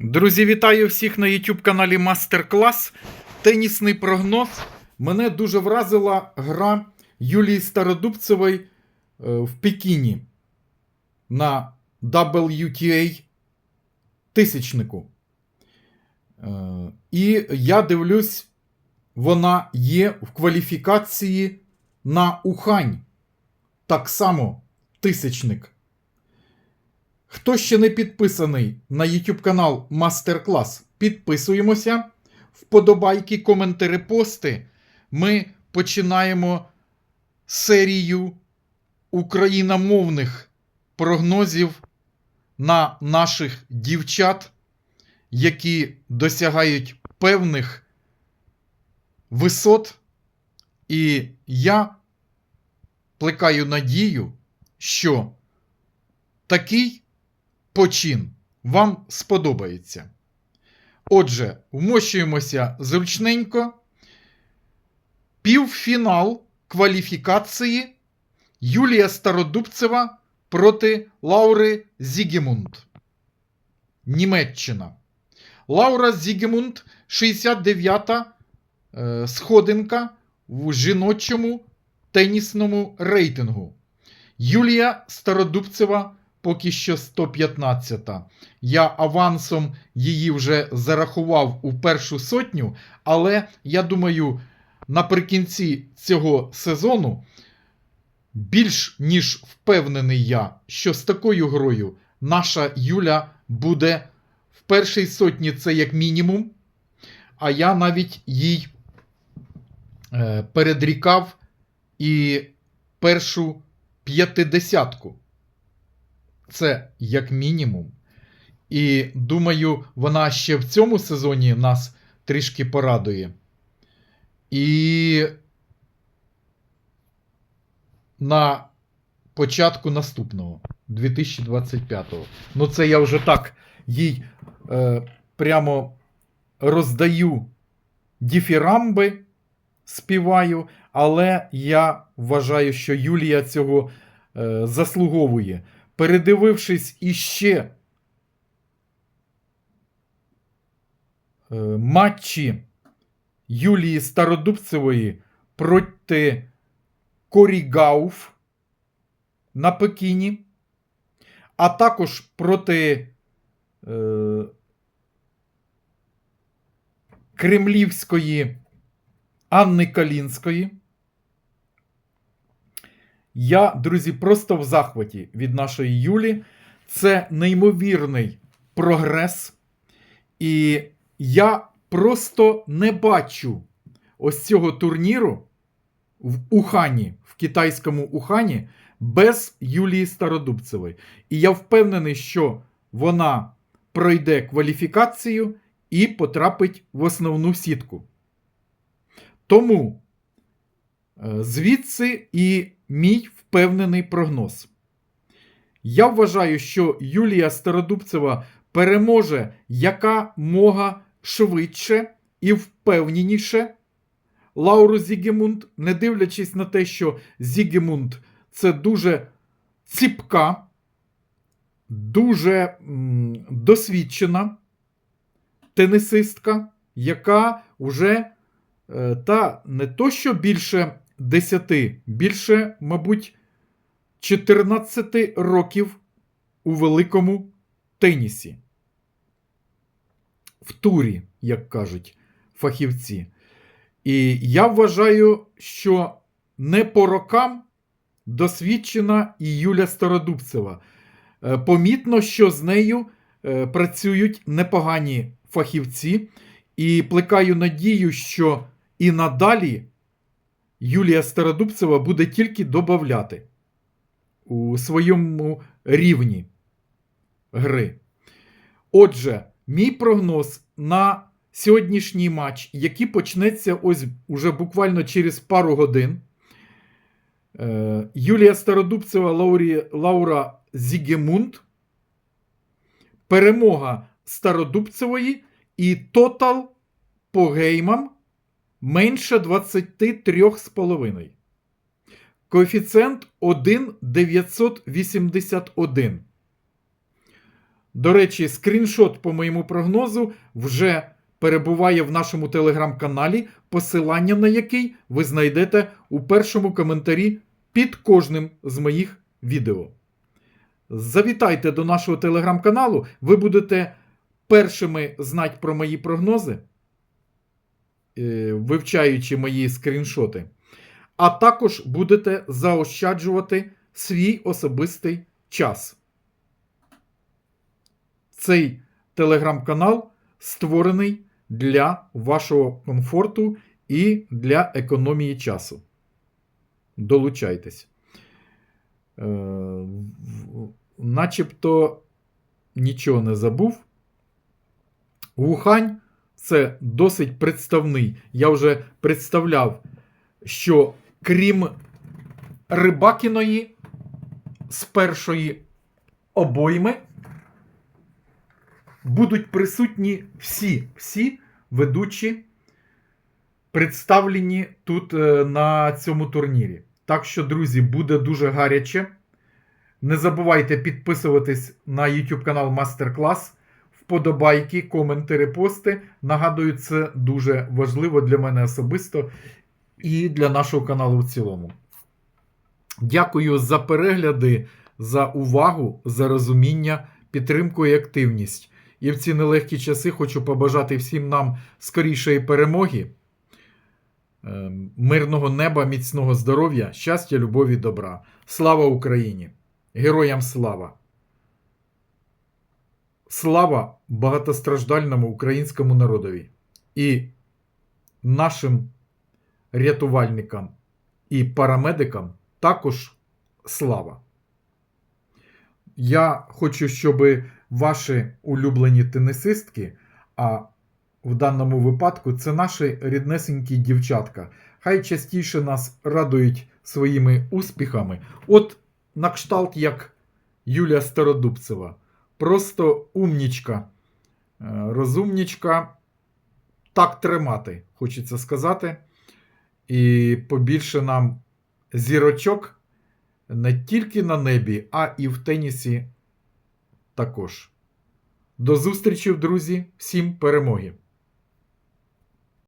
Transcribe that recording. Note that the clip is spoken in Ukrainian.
Друзі, вітаю всіх на YouTube каналі Мастер Клас. Тенісний прогноз. Мене дуже вразила гра Юлії Стародубцевої е, в Пекіні на WTA тисячнику. Е, І я дивлюсь, вона є в кваліфікації на Ухань. Так само тисячник. Хто ще не підписаний на YouTube канал Мастер Клас, підписуємося. Вподобайки, коментарі, пости. Ми починаємо серію україномовних прогнозів на наших дівчат, які досягають певних висот. І я плекаю надію, що такий почин вам сподобається. Отже, вмощуємося зручненько. Півфінал кваліфікації Юлія Стародубцева проти Лаури Зігемунд. Німеччина. Лаура Зігемунд 69-та е, сходинка в жіночому тенісному рейтингу. Юлія Стародубцева поки що 115-та. Я авансом її вже зарахував у першу сотню, але я думаю, наприкінці цього сезону більш ніж впевнений я, що з такою грою наша Юля буде в першій сотні це як мінімум. А я навіть їй е, передрікав і першу п'ятидесятку. Це як мінімум. І думаю, вона ще в цьому сезоні нас трішки порадує. І на початку наступного 2025-го. Ну, це я вже так їй е, прямо роздаю діфірамби, співаю, але я вважаю, що Юлія цього е, заслуговує. Передивившись іще е, матчі Юлії Стародубцевої проти Корі Гауф на Пекіні, а також проти е, Кремлівської Анни Калінської. Я, друзі, просто в захваті від нашої Юлі. Це неймовірний прогрес. І я просто не бачу ось цього турніру в Ухані, в китайському Ухані, без Юлії Стародубцевої. І я впевнений, що вона пройде кваліфікацію і потрапить в основну сітку. Тому е, звідси і мій впевнений прогноз. Я вважаю, що Юлія Стародубцева переможе яка мога швидше і впевненіше. Лауру Зігемунд, не дивлячись на те, що Зігемунд це дуже ціпка, дуже м, досвідчена тенісистка, яка вже е, та не то, що більше 10, більше, мабуть, 14 років у великому тенісі. В турі, як кажуть фахівці. І я вважаю, що не по рокам досвідчена і Юля Стародубцева. Е, Помітно, що з нею е, працюють непогані фахівці, і плекаю надію, що і надалі Юлія Стародубцева буде тільки додавати у своєму рівні гри. Отже, мій прогноз на сьогоднішній матч, який почнеться ось уже буквально через пару годин. Е, Юлія Стародубцева, Лаурі, Лаура Зігемунд. Перемога Стародубцевої і тотал по геймам менше 23,5. Коефіцієнт 1,981. До речі, скріншот по моєму прогнозу вже перебуває в нашому телеграм-каналі, посилання на який ви знайдете у першому коментарі під кожним з моїх відео. Завітайте до нашого телеграм-каналу, ви будете першими знати про мої прогнози, вивчаючи мої скріншоти, а також будете заощаджувати свій особистий час. Цей телеграм-канал створений для вашого комфорту і для економії часу. Долучайтесь. Е, начебто нічого не забув. Вухань це досить представний. Я вже представляв, що крім Рибакіної з першої обойми будуть присутні всі, всі ведучі, представлені тут е, на цьому турнірі. Так що, друзі, буде дуже гаряче. Не забувайте підписуватись на YouTube канал Мастер Клас. Вподобайки, коменти, репости. Нагадую, це дуже важливо для мене особисто і для нашого каналу в цілому. Дякую за перегляди, за увагу, за розуміння, підтримку і активність. І в ці нелегкі часи хочу побажати всім нам скорішої перемоги, е, мирного неба, міцного здоров'я, щастя, любові, добра. Слава Україні! Героям слава! Слава багатостраждальному українському народові і нашим рятувальникам і парамедикам також слава. Я хочу, щоб ваші улюблені тенісистки, а в даному випадку це наші ріднесенькі дівчатка. Хай частіше нас радують своїми успіхами. От на кшталт як Юлія Стародубцева. Просто умнічка, е, розумнічка. Так тримати, хочеться сказати. І побільше нам зірочок не тільки на небі, а і в тенісі також. До зустрічі, друзі, всім перемоги!